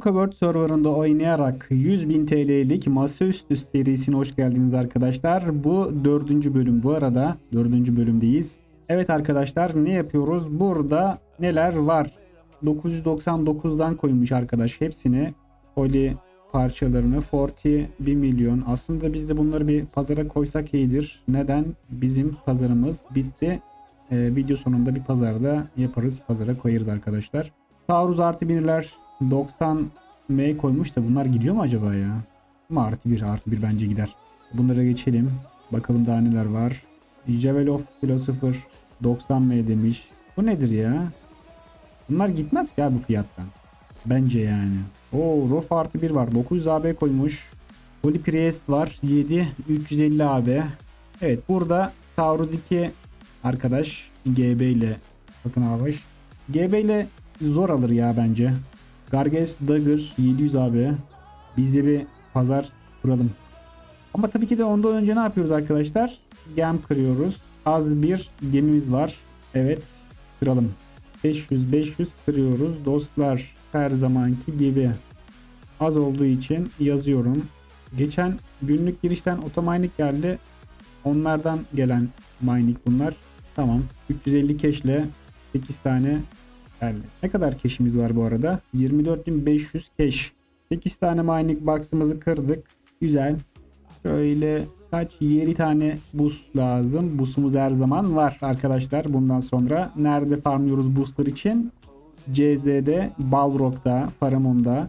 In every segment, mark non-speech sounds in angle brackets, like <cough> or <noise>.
Covert serverında oynayarak 100.000 TL'lik masaüstü serisine hoş geldiniz arkadaşlar. Bu dördüncü bölüm bu arada. Dördüncü bölümdeyiz. Evet arkadaşlar ne yapıyoruz? Burada neler var? 999'dan koymuş arkadaş hepsini. Poli parçalarını 40 1 milyon. Aslında biz de bunları bir pazara koysak iyidir. Neden? Bizim pazarımız bitti. Ee, video sonunda bir pazarda yaparız. Pazara koyarız arkadaşlar. Taarruz artı birler 90 M koymuş da bunlar gidiyor mu acaba ya? Ama artı bir artı bir bence gider. Bunlara geçelim. Bakalım daha neler var. Javel of Philosopher 90 M demiş. Bu nedir ya? Bunlar gitmez ki bu fiyattan. Bence yani. Oo Rof artı 1 var. 900 AB koymuş. Holy Priest var. 7 350 AB. Evet burada Taurus 2 arkadaş GB ile bakın abi. GB ile zor alır ya bence. Garges Dagger 700 AB. Biz de bir pazar kuralım. Ama tabii ki de ondan önce ne yapıyoruz arkadaşlar? Gem kırıyoruz. Az bir gemimiz var. Evet kıralım. 500 500 kırıyoruz dostlar. Her zamanki gibi. Az olduğu için yazıyorum. Geçen günlük girişten otomining geldi. Onlardan gelen mining bunlar. Tamam. 350 keşle 8 tane geldi. Ne kadar keşimiz var bu arada? 24.500 keş. 8 tane mining box'ımızı kırdık. Güzel. Şöyle kaç 7 tane buz lazım. Buzumuz her zaman var arkadaşlar. Bundan sonra nerede farmlıyoruz buzlar için? CZ'de, Balrog'da, Paramon'da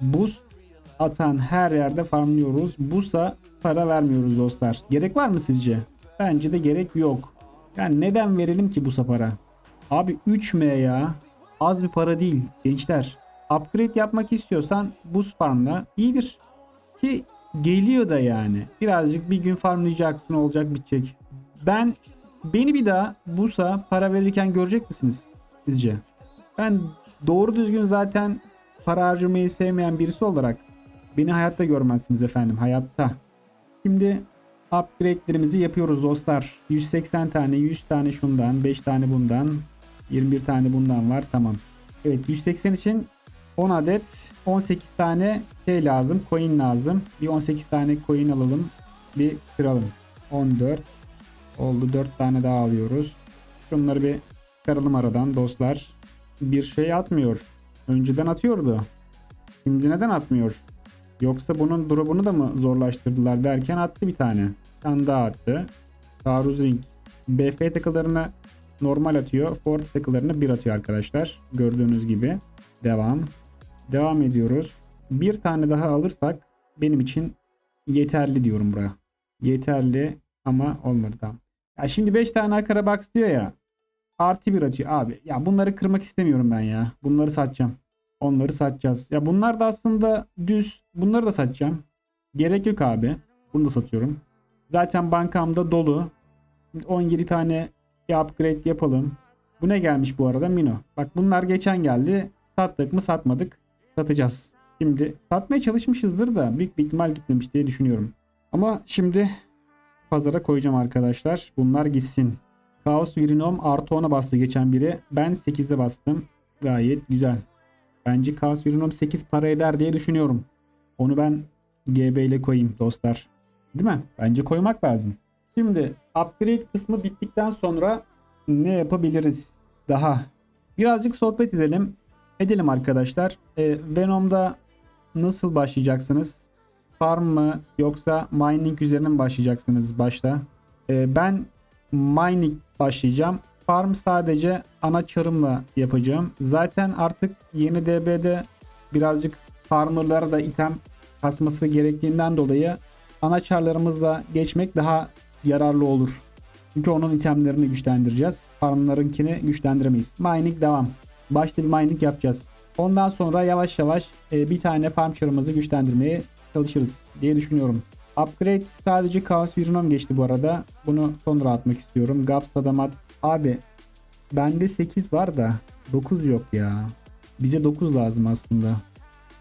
buz atan her yerde farmlıyoruz. Buz'a para vermiyoruz dostlar. Gerek var mı sizce? Bence de gerek yok. Yani neden verelim ki buza para? Abi 3M ya. Az bir para değil gençler. Upgrade yapmak istiyorsan buz farmla iyidir. Ki geliyor da yani. Birazcık bir gün farmlayacaksın olacak bitecek. Ben beni bir daha busa para verirken görecek misiniz sizce? Ben doğru düzgün zaten para harcamayı sevmeyen birisi olarak beni hayatta görmezsiniz efendim hayatta. Şimdi upgrade'lerimizi yapıyoruz dostlar. 180 tane, 100 tane şundan, 5 tane bundan, 21 tane bundan var. Tamam. Evet 180 için 10 adet 18 tane şey lazım. Coin lazım. Bir 18 tane coin alalım. Bir kıralım. 14 oldu. 4 tane daha alıyoruz. Şunları bir çıkaralım aradan dostlar. Bir şey atmıyor. Önceden atıyordu. Şimdi neden atmıyor? Yoksa bunun drop'unu da mı zorlaştırdılar derken attı bir tane. Bir tane daha attı. Taarruz ring. BF takılarını normal atıyor. Ford takılarını 1 atıyor arkadaşlar. Gördüğünüz gibi. Devam. Devam ediyoruz. Bir tane daha alırsak benim için yeterli diyorum buraya. Yeterli ama olmadı tamam. Ya şimdi 5 tane akara box diyor ya. Artı bir atıyor abi. Ya bunları kırmak istemiyorum ben ya. Bunları satacağım. Onları satacağız. Ya bunlar da aslında düz. Bunları da satacağım. Gerek yok abi. Bunu da satıyorum. Zaten bankamda dolu. 17 tane bir upgrade yapalım. Bu ne gelmiş bu arada? Mino. Bak bunlar geçen geldi. Sattık mı satmadık. Satacağız. Şimdi satmaya çalışmışızdır da büyük bir ihtimal gitmemiş diye düşünüyorum. Ama şimdi pazara koyacağım arkadaşlar. Bunlar gitsin. Chaos Virinom artı 10'a bastı geçen biri. Ben 8'e bastım. Gayet güzel. Bence Chaos Virinom 8 para eder diye düşünüyorum. Onu ben GB ile koyayım dostlar. Değil mi? Bence koymak lazım. Şimdi upgrade kısmı bittikten sonra ne yapabiliriz daha? Birazcık sohbet edelim. Edelim arkadaşlar. Ee, Venom'da nasıl başlayacaksınız? Farm mı yoksa mining üzerine mi başlayacaksınız başta? Ee, ben mining başlayacağım. Farm sadece ana çarımla yapacağım. Zaten artık yeni DB'de birazcık farmerlara da item kasması gerektiğinden dolayı ana çarlarımızla geçmek daha yararlı olur. Çünkü onun itemlerini güçlendireceğiz. Farmlarınkini güçlendiremeyiz. Mining devam. Başta bir mining yapacağız. Ondan sonra yavaş yavaş e, bir tane farm çarımızı güçlendirmeye çalışırız diye düşünüyorum. Upgrade sadece Chaos Virinom geçti bu arada. Bunu sonra atmak istiyorum. Gap Sadamat. Abi bende 8 var da 9 yok ya. Bize 9 lazım aslında.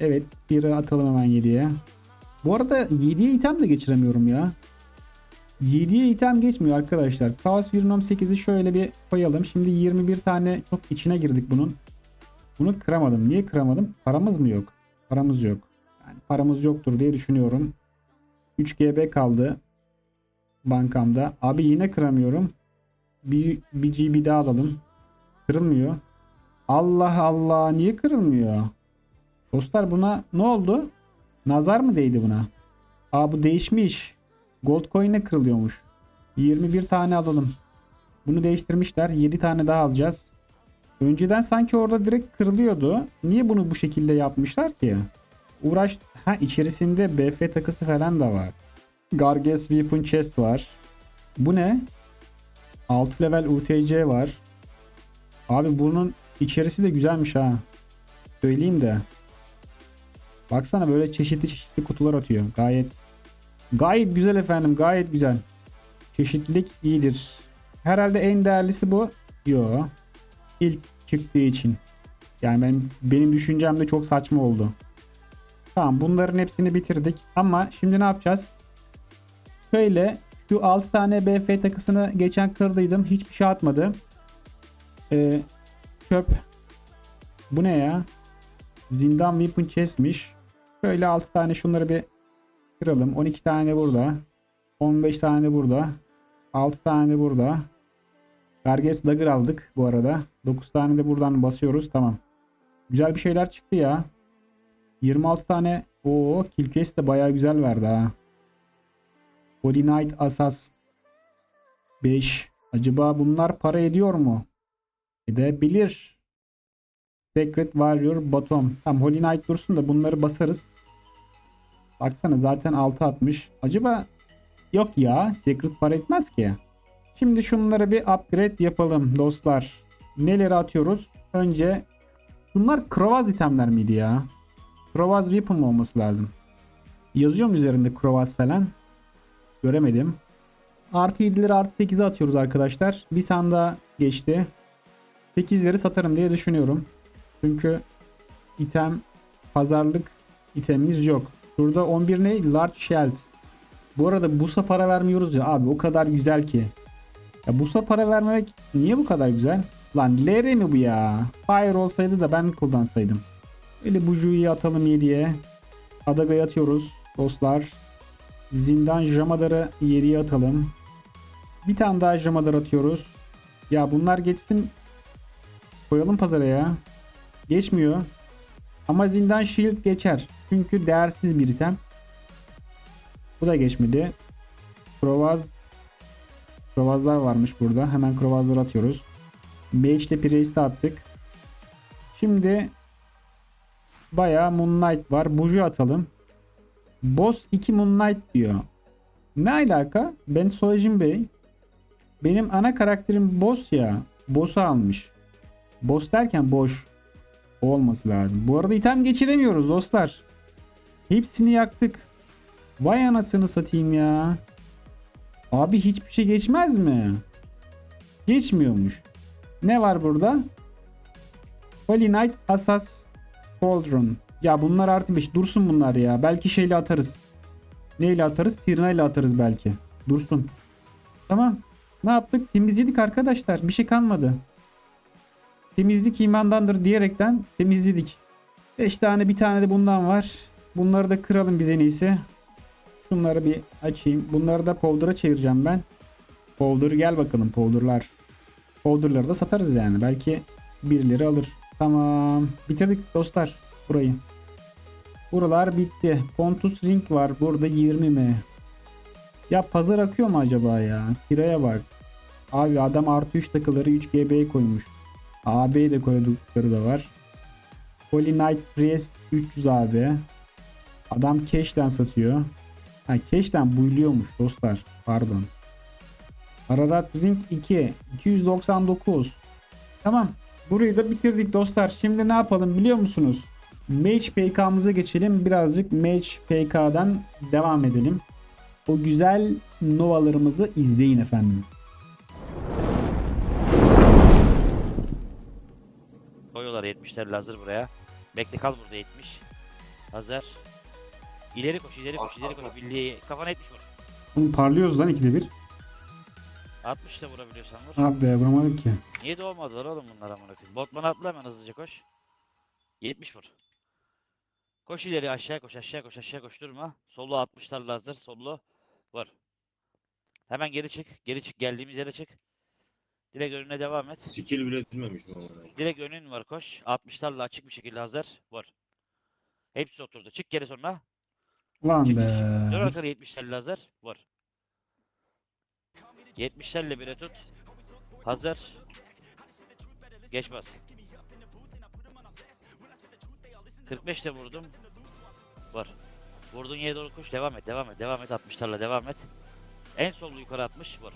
Evet bir atalım hemen 7'ye. Bu arada 7'ye item de geçiremiyorum ya. 7'ye item geçmiyor arkadaşlar. Chaos Virinom 8'i şöyle bir koyalım. Şimdi 21 tane çok içine girdik bunun. Bunu kıramadım. Niye kıramadım? Paramız mı yok? Paramız yok. Yani paramız yoktur diye düşünüyorum. 3 GB kaldı bankamda. Abi yine kıramıyorum. Bir, bir GB daha alalım. Kırılmıyor. Allah Allah niye kırılmıyor? Dostlar buna ne oldu? Nazar mı değdi buna? Aa bu değişmiş. Gold coin'e kırılıyormuş. 21 tane alalım. Bunu değiştirmişler. 7 tane daha alacağız. Önceden sanki orada direkt kırılıyordu. Niye bunu bu şekilde yapmışlar ki? Uğraş... Ha içerisinde BF takısı falan da var. Garges Weapon Chest var. Bu ne? 6 level UTC var. Abi bunun içerisi de güzelmiş ha. Söyleyeyim de. Baksana böyle çeşitli çeşitli kutular atıyor. Gayet gayet güzel efendim. Gayet güzel. Çeşitlilik iyidir. Herhalde en değerlisi bu. Yo. İlk çıktığı için. Yani benim, benim düşüncem de çok saçma oldu. Tamam bunların hepsini bitirdik. Ama şimdi ne yapacağız? Şöyle şu 6 tane BF takısını geçen kırdıydım. Hiçbir şey atmadı. Ee, çöp. Bu ne ya? Zindan Weapon Chest'miş. Şöyle 6 tane şunları bir kıralım. 12 tane burada. 15 tane burada. 6 tane burada. Garges Dagger aldık bu arada. 9 tane de buradan basıyoruz. Tamam. Güzel bir şeyler çıktı ya. 26 tane. Oo, Killcase de bayağı güzel verdi ha. Holy Knight Asas 5. Acaba bunlar para ediyor mu? Edebilir. Secret Warrior Bottom. Tamam Holy Knight dursun da bunları basarız. Baksana zaten 6 atmış. Acaba yok ya. Secret para etmez ki. Şimdi şunları bir upgrade yapalım dostlar. Neleri atıyoruz? Önce bunlar Krovaz itemler miydi ya? Krovaz Weapon olması lazım? Yazıyor mu üzerinde Krovaz falan? Göremedim. Artı 7'leri artı 8'e atıyoruz arkadaşlar. Bir sanda geçti. 8'leri satarım diye düşünüyorum. Çünkü item pazarlık itemimiz yok. Şurada 11 ne? Large Shield. Bu arada busa para vermiyoruz ya abi o kadar güzel ki. Ya busa para vermemek niye bu kadar güzel? Lan LR mi bu ya? Fire olsaydı da ben kullansaydım. Öyle bujuyu atalım 7'ye. Adaga'yı atıyoruz dostlar. Zindan Jamadar'ı 7'ye atalım. Bir tane daha Jamadar atıyoruz. Ya bunlar geçsin. Koyalım pazara ya. Geçmiyor. Ama Zindan Shield geçer. Çünkü değersiz bir item. Bu da geçmedi. Provaz Provazlar varmış burada. Hemen Provazları atıyoruz. Mage ile Priest'i attık. Şimdi bayağı Moonlight var. Buju atalım. Boss 2 Moonlight diyor. Ne alaka? Ben Sojin Bey. Benim ana karakterim boss ya. Boss'u almış. Boss derken boş. Olması lazım. Bu arada item geçiremiyoruz dostlar. Hepsini yaktık. Vay anasını satayım ya. Abi hiçbir şey geçmez mi? Geçmiyormuş. Ne var burada? Holy Knight Asas Cauldron. Ya bunlar artı 5. Dursun bunlar ya. Belki şeyle atarız. Neyle atarız? Tirna ile atarız belki. Dursun. Tamam. Ne yaptık? Temizledik arkadaşlar. Bir şey kalmadı. Temizlik imandandır diyerekten temizledik. 5 tane bir tane de bundan var. Bunları da kıralım biz en iyisi. Şunları bir açayım. Bunları da powder'a çevireceğim ben. Powder gel bakalım powder'lar. Powder'ları da satarız yani. Belki birileri alır. Tamam. Bitirdik dostlar burayı. Buralar bitti. Pontus Ring var. Burada 20 mi? Ya pazar akıyor mu acaba ya? Kiraya bak. Abi adam artı 3 takıları 3 GB'ye koymuş. AB'ye de koydukları da var. Holy Knight Priest 300 AB. Adam cash'ten satıyor. Ha cash'ten buyluyormuş dostlar. Pardon. Ararat Ring 2 299. Tamam. Burayı da bitirdik dostlar. Şimdi ne yapalım biliyor musunuz? Mage PK'mıza geçelim. Birazcık Mage PK'dan devam edelim. O güzel novalarımızı izleyin efendim. Koyuyorlar 70'ler hazır buraya. Bekle kal burada 70. Hazır. İleri koş, ileri koş, ileri koş. Birliği kafana 70 vur. Oğlum parlıyoruz lan ikide bir. 60 da vurabiliyorsan vur. Abi be vuramadık ki. Niye doğmadılar oğlum bunlar amına koyayım? Botman atla hemen hızlıca koş. 70 vur. Koş ileri aşağı koş aşağı koş aşağı koş durma. Sollu 60'larla hazır. Sollu. Var. Hemen geri çık. Geri çık. Geldiğimiz yere çık. Direkt önüne devam et. Skill bile etmemiş bu amına. Direkt önün var koş. 60'larla açık bir şekilde hazır. Var. Hepsi oturdu. Çık geri sonra. Lan Çık, be. Dön arkana 70'lerle hazır. Var. 70'lerle bire tut. Hazır. Geç bas. 45 de vurdum. Var. Vurduğun yere doğru koş. Devam et. Devam et. Devam et. 60'larla devam et. En sollu yukarı 60 vur.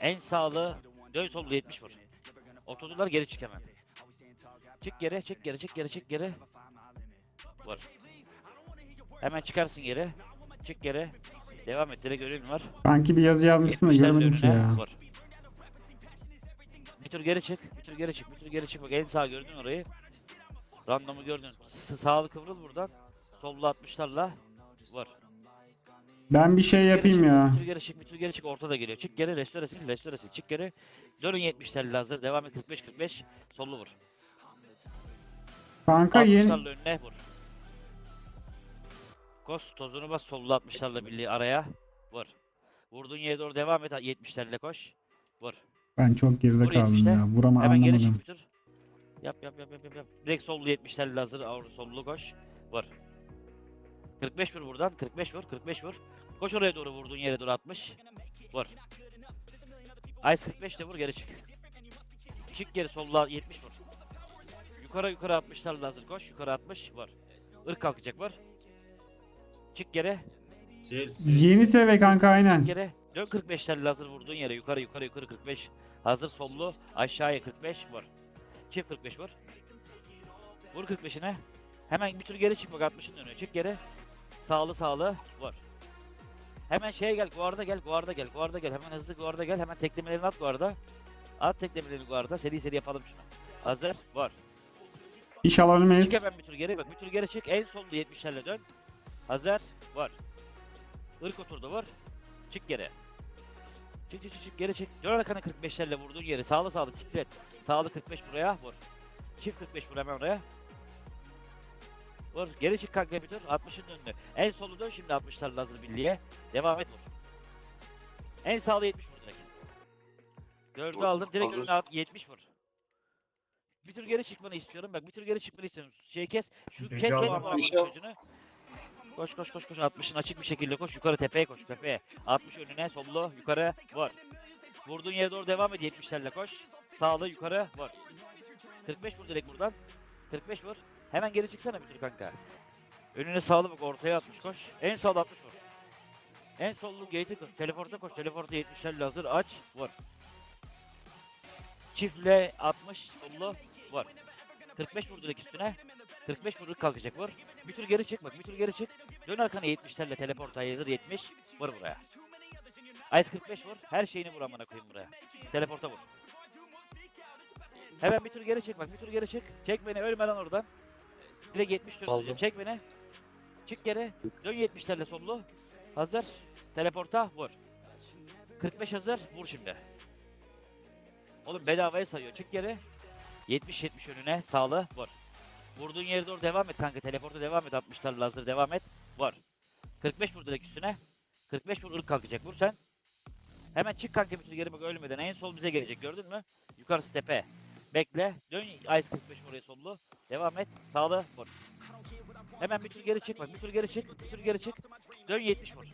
En sağlı dön sollu 70 vur. Oturdular geri çık hemen. Çık geri, çık geri, çık geri, çık geri. Vur. Hemen çıkarsın geri. Çık geri. Devam et. Direkt önün var. Sanki bir yazı yazmışsın da 70'lerle görmedim ki ya. vur. Bir tur geri çık. Bir tur geri çık. Bir tur geri çık. Bak en sağ gördün orayı. Randomu gördün. Sağlı kıvrıl buradan. Sollu 60'larla. Var. Ben bir şey yapayım ya. Bir tur geri çık, bir tur geri çık. Ortada geliyor. Çık geri, restoresin, restoresin. Çık geri. Dönün 70'lerle hazır. Devam et 45-45. Sollu vur. Kanka yeni 60'larla önüne vur. Kos tozunu bas. Sollu 60'larla birliği araya. Vur. Vurduğun yere doğru devam et. 70'lerle koş. Vur. ben çok geride Vur kaldım 70'te. ya. Vurama Hemen geri anlamadım. çık bir tur. Yap yap yap yap yap. yap. Direkt sollu 70'lerle hazır. Avru sollu koş. Vur. 45 vur buradan. 45 vur. 45 vur. Koş oraya doğru vurduğun yere doğru 60. Vur. Ice 45 de vur geri çık. Çık geri solla 70 vur. Yukarı yukarı 60'larla hazır koş. Yukarı 60 vur. Irk kalkacak vur. Çık geri. Sil. Yeni seve kanka aynen. Çık geri. Dön 45'lerle hazır vurduğun yere yukarı yukarı yukarı 45. Hazır sollu aşağıya 45 vur. Çift 45 vur. Vur 45'ine. Hemen bir tur geri çık bak 60'ın önüne. Çık geri. Sağlı sağlı vur. Hemen şeye gel guarda gel guarda gel guarda gel. Hemen hızlı guarda gel. Hemen teklemelerini at guarda. At teklemelerini guarda. Seri seri yapalım şunu. Hazır var. İş alabilmeyiz. Çık hemen bir tur geri bak. Bir tur geri çık. En sollu 70'lerle dön. Hazır. Var. Irk oturdu var. Çık geri. Çık çık çık, geri çık. Dön arkana 45'lerle vurduğun yeri. Sağlı sağlı siktir et. Sağlı 45 buraya vur. Çift 45 vur hemen oraya. Vur. Geri çık kanka bir tur. 60'ın önüne. En solu dön şimdi 60'larla hazır birliğe. Devam et vur. En sağlı 70 vur direkt. Dördü Vur, aldım. Direkt önüne at 70 vur. Bir tur geri çıkmanı istiyorum. Bak bir tur geri çıkmanı istiyorum. Şey kes. Şu kes aldım. benim amına Bir şey koyayım gözünü. Koş koş koş koş. 60'ın açık bir şekilde koş. Yukarı tepeye koş tepeye. 60 önüne sollu yukarı vur Vurduğun yere doğru devam et. 70'lerle koş. Sağlı yukarı vur 45 vur direkt buradan. 45 vur. Hemen geri çıksana bir tur kanka. Önüne sağlı bak ortaya 60 koş. En sağda 60 vur. En sollu gate'e koş. Teleporta koş. Teleporta 70'lerle hazır. Aç vur Çiftle 60 sollu vur 45 vur direkt üstüne 45 vurur kalkacak vur. Bir tur geri çık bak bir tur geri çık. Dön arkana 70'lerle teleporta hazır 70. Vur buraya. Ice 45 vur. Her şeyini vur amına koyayım buraya. Teleporta vur. Hemen bir tur geri çık bak bir tur geri çık. Çek beni ölme lan oradan. Direkt 70 döneceğim. Çek beni. Çık geri. Dön 70'lerle sollu. Hazır. Teleporta vur. 45 hazır. Vur şimdi. Oğlum bedavaya sayıyor. Çık geri. 70-70 önüne. Sağlı. Vur. Vurduğun yere doğru devam et kanka. Teleporta devam et. 60'larla hazır devam et. Var. 45 vur direkt üstüne. 45 vur ırk kalkacak. Vur sen. Hemen çık kanka bir türlü geri bak ölmeden. En sol bize gelecek gördün mü? Yukarı stepe. Bekle. Dön Ice 45 oraya sollu. Devam et. Sağlı. Vur. Hemen bir tur geri çık bak. Bir tur geri çık. Bir tur geri çık. Dön 70 vur.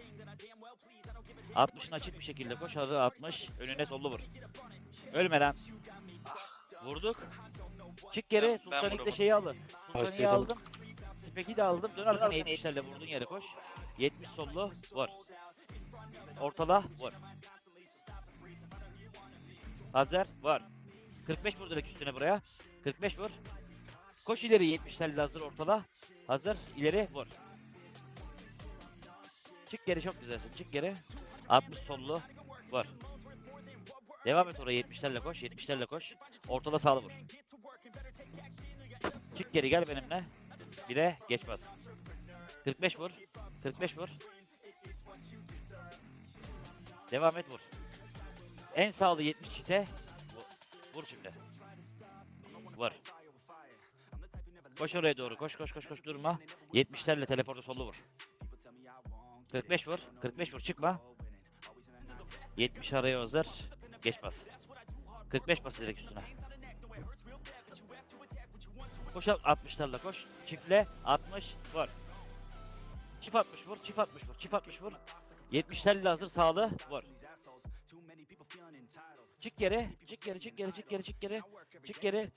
60'ın açık bir şekilde koş. Hazır 60. Önüne sollu vur. Ölme lan. Vurduk. Çık geri. Ben- ben Sultanik'te vuramadım. şeyi aldı. Sultanik'i Başladım. aldım. Spek'i de aldım. Dön arkana 70'lerle vurduğun yere koş. 70 sollu. Vur. Ortala. Vur. Hazır. Vur. 45 vur direkt üstüne buraya. 45 vur. Koş ileri 70'lerle hazır ortala. Hazır. ileri vur. Çık geri çok güzelsin. Çık geri. 60 sollu. Vur. Devam et oraya 70'lerle koş. 70'lerle koş. Ortada sağlı vur. Çık geri gel benimle. Bire geç bas. 45 vur. 45 vur. Devam et vur. En sağlı 70 çite. Vur, şimdi. Vur. Koş oraya doğru. Koş koş koş koş durma. 70'lerle teleporta solu vur. 45 vur. 45 vur çıkma. 70 araya hazır. Geç bas. 45 bas direkt üstüne. Koş al- 60'larla koş. Çiftle 60 vur. Çift 60 vur. Çift 60 vur. Çift 60 vur. 70'lerle hazır sağlı vur. Çık geri. Çık geri. Çık geri. Çık geri. Çık geri. Çık geri.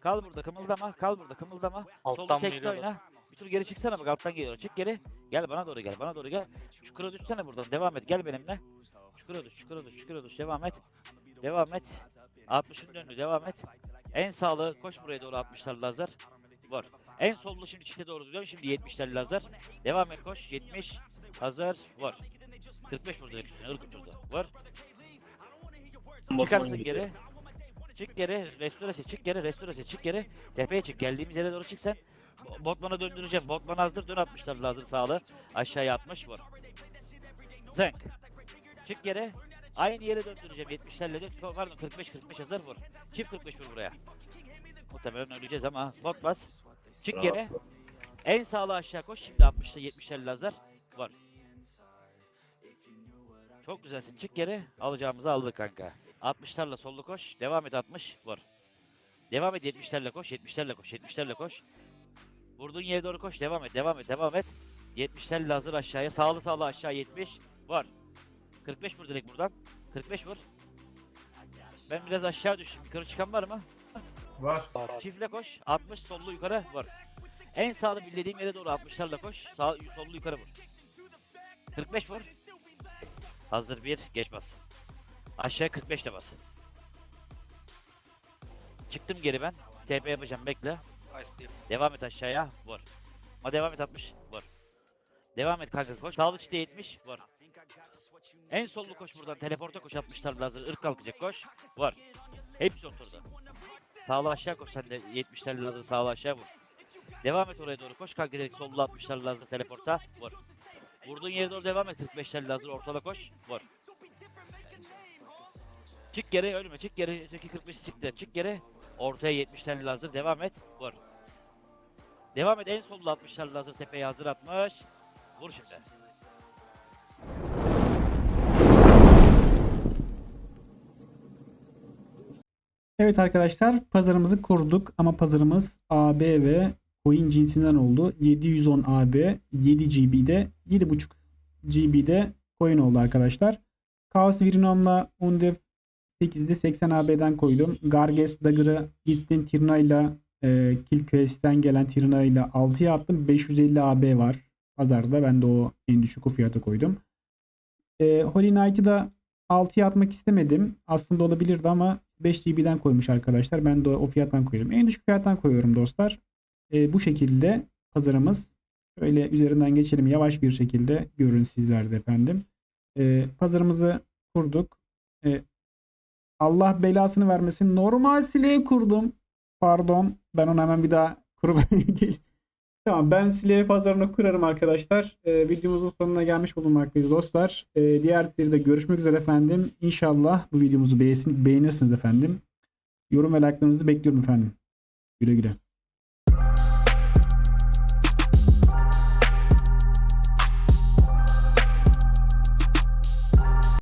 Kal burada kımıldama. Kal burada kımıldama. Solu Alttan tekte geliyorlar. oyna. Bir tur geri çıksana bak alttan geliyor. Çık geri. Gel bana doğru gel. Bana doğru gel. Çukura düşsene buradan. Devam et. Gel benimle. Çukura düş. Çukura düş. Çukura düş. Devam et. Devam et. 60'ın döndü. Devam et. En sağlı koş buraya doğru 60'lar lazer. Vur. En sollu şimdi çite doğru dön. Şimdi 70'ler lazer. Devam et koş. 70. Hazır. Vur. 45 vurdu direkt üstüne. Irkut durdu. Vur. Çıkarsın geri. Çık geri. Restorası çık geri. Restorası çık geri. Tepeye çık. Geldiğimiz yere doğru çık sen. Bo- Botman'a döndüreceğim. Botman hazır. Dön 60'lar hazır sağlı. Aşağıya 60 vur. Zınk. Çık geri. Aynı yere döndüreceğim. 70'lerle dön. Pardon 45 45 hazır vur. Çift 45 vur buraya. Muhtemelen öleceğiz ama bot. Çık geri. En sağlı aşağı koş. Şimdi 60'ta 70'lerle hazır. Var. Çok güzelsin. Çık geri. Alacağımızı aldık kanka. 60'larla sollu koş. Devam et 60. Vur. Devam et 70'lerle koş. 70'lerle koş. 70'lerle koş. Vurduğun yere doğru koş. Devam et. Devam et. Devam et. 70'lerle hazır aşağıya. Sağlı sağlı aşağı 70. Var. 45 vur direkt buradan. 45 vur. Ben biraz aşağı düştüm. Yukarı çıkan var mı? Var. Çiftle koş. 60 sollu yukarı vur. En sağlı bildiğim yere doğru 60'larla koş. Sağ sollu yukarı vur. 45 vur. Hazır bir geç bas. Aşağı 45 de bas. Çıktım geri ben. TP yapacağım bekle. Devam et aşağıya vur. Ama devam et 60 vur. Devam et kanka koş. Sağlık işte 70 vur. En sollu koş buradan. Teleporta koş 60'larla hazır. Irk kalkacak koş. Vur. Hepsi oturdu. Sağla aşağı koş sen de 70'lerle hazır sağla aşağı vur. Devam et oraya doğru koş kanka direkt sollu 60'larla hazır teleporta vur. Vurduğun yere doğru devam et 45'lerle hazır ortada koş vur. Çık geri ölme çık geri öteki 45 çıktı çık geri ortaya 70'lerle hazır devam et vur. Devam et en sollu 60'larla hazır tepeye hazır atmış. Vur şimdi. Evet arkadaşlar pazarımızı kurduk ama pazarımız AB ve coin cinsinden oldu. 710 AB, 7 GB'de, 7.5 GB'de coin oldu arkadaşlar. Chaos Virinom'la Undef 8'de 80 AB'den koydum. Garges Dagger'ı gittim Tirna'yla e, Kill Quest'ten gelen Tirna'yla 6'ya attım. 550 AB var pazarda. Ben de o en düşük o fiyata koydum. E, Holy Knight'ı da 6'ya atmak istemedim. Aslında olabilirdi ama 5 GB'den koymuş arkadaşlar. Ben de o fiyattan koyuyorum. En düşük fiyattan koyuyorum dostlar. E, bu şekilde pazarımız. Şöyle üzerinden geçelim yavaş bir şekilde görün sizler de efendim. E, pazarımızı kurduk. E, Allah belasını vermesin. Normal slave kurdum. Pardon. Ben onu hemen bir daha kurup. <laughs> Tamam ben slave pazarını kurarım arkadaşlar. E, videomuzun sonuna gelmiş bulunmaktayız dostlar. E, diğer seride görüşmek üzere efendim. İnşallah bu videomuzu beğenirsiniz efendim. Yorum ve like'larınızı bekliyorum efendim. Güle güle.